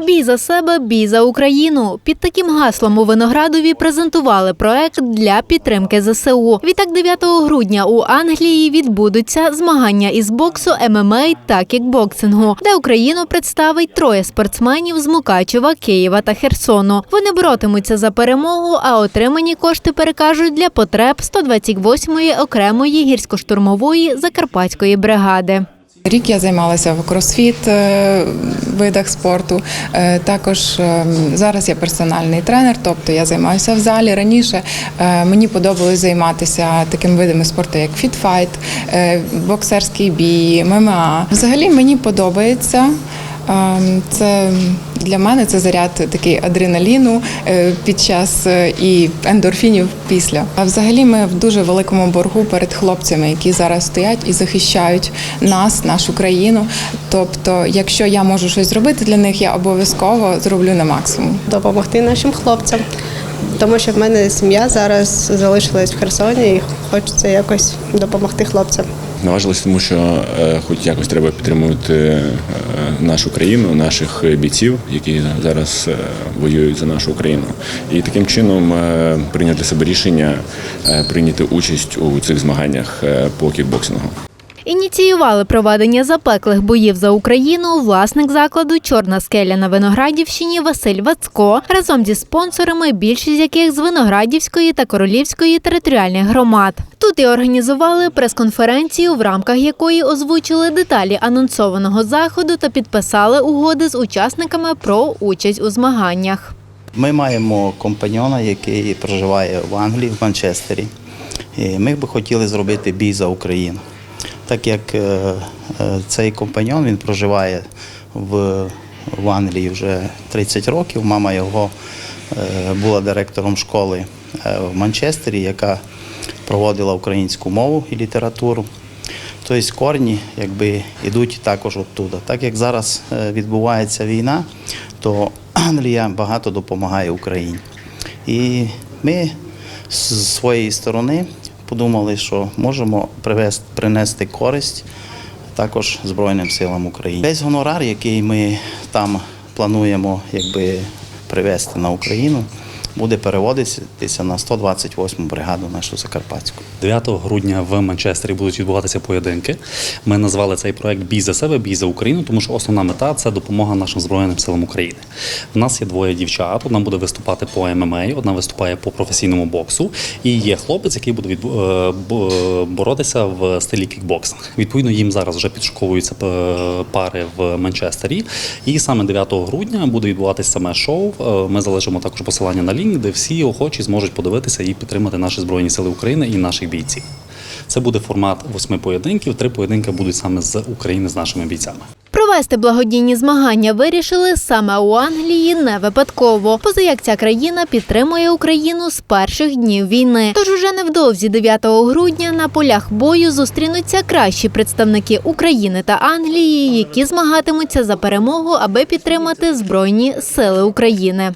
Бій за себе, бій за Україну. Під таким гаслом у Виноградові презентували проект для підтримки ЗСУ. Відтак 9 грудня у Англії відбудуться змагання із боксу, ММА та кікбоксингу, де Україну представить троє спортсменів з Мукачева, Києва та Херсону. Вони боротимуться за перемогу, а отримані кошти перекажуть для потреб 128-ї окремої гірсько-штурмової закарпатської бригади. Рік я займалася в кросфіт е, видах спорту. Е, Також е, зараз я персональний тренер, тобто я займаюся в залі. Раніше мені подобалось займатися такими видами спорту, як фітфайт, боксерський бій, ММА. Взагалі мені подобається. Ем, Це для мене це заряд такий адреналіну е, під час е, і ендорфінів після. А взагалі ми в дуже великому боргу перед хлопцями, які зараз стоять і захищають нас, нашу країну. Тобто, якщо я можу щось зробити для них, я обов'язково зроблю на максимум. допомогти нашим хлопцям. Тому що в мене сім'я зараз залишилась в Херсоні і хочеться якось допомогти хлопцям. Наважились, тому що е, хоч якось треба підтримувати е, нашу країну, наших бійців, які зараз е, воюють за нашу Україну. І таким чином прийняти для себе рішення прийняти участь у цих змаганнях по кікбоксингу. Ініціювали проведення запеклих боїв за Україну власник закладу Чорна скеля на Виноградівщині Василь Вацко разом зі спонсорами, більшість яких з Виноградівської та Королівської територіальних громад. Тут і організували прес-конференцію, в рамках якої озвучили деталі анонсованого заходу та підписали угоди з учасниками про участь у змаганнях. Ми маємо компаньона, який проживає в Англії, в Манчестері. Ми би хотіли зробити бій за Україну. Так як е, е, цей компаньон він проживає в, в Англії вже 30 років. Мама його е, була директором школи в Манчестері, яка проводила українську мову і літературу. Тобто корні якби йдуть також оттуда. Так як зараз е, відбувається війна, то Англія багато допомагає Україні. І ми з своєї сторони подумали, що можемо привести, принести користь також Збройним силам України. Весь гонорар, який ми там плануємо якби, привезти на Україну, буде переводитися на 128 бригаду нашу Закарпатську. 9 грудня в Манчестері будуть відбуватися поєдинки. Ми назвали цей проект Бій за себе, бій за Україну, тому що основна мета це допомога нашим збройним силам України. У нас є двоє дівчат. Одна буде виступати по ММА, одна виступає по професійному боксу. І є хлопець, який буде відбу- е, боротися в стилі кікбоксинг. Відповідно, їм зараз вже підшуковуються е, пари в Манчестері. І саме 9 грудня буде відбуватися саме шоу. Е, Ми залишимо також посилання на лінк, де всі охочі зможуть подивитися і підтримати наші збройні сили України і наших бійців. Це буде формат восьми поєдинків. Три поєдинки будуть саме з України з нашими бійцями. Провести благодійні змагання вирішили саме у Англії не випадково. Поза як ця країна підтримує Україну з перших днів війни. Тож уже невдовзі 9 грудня на полях бою зустрінуться кращі представники України та Англії, які змагатимуться за перемогу, аби підтримати Збройні сили України.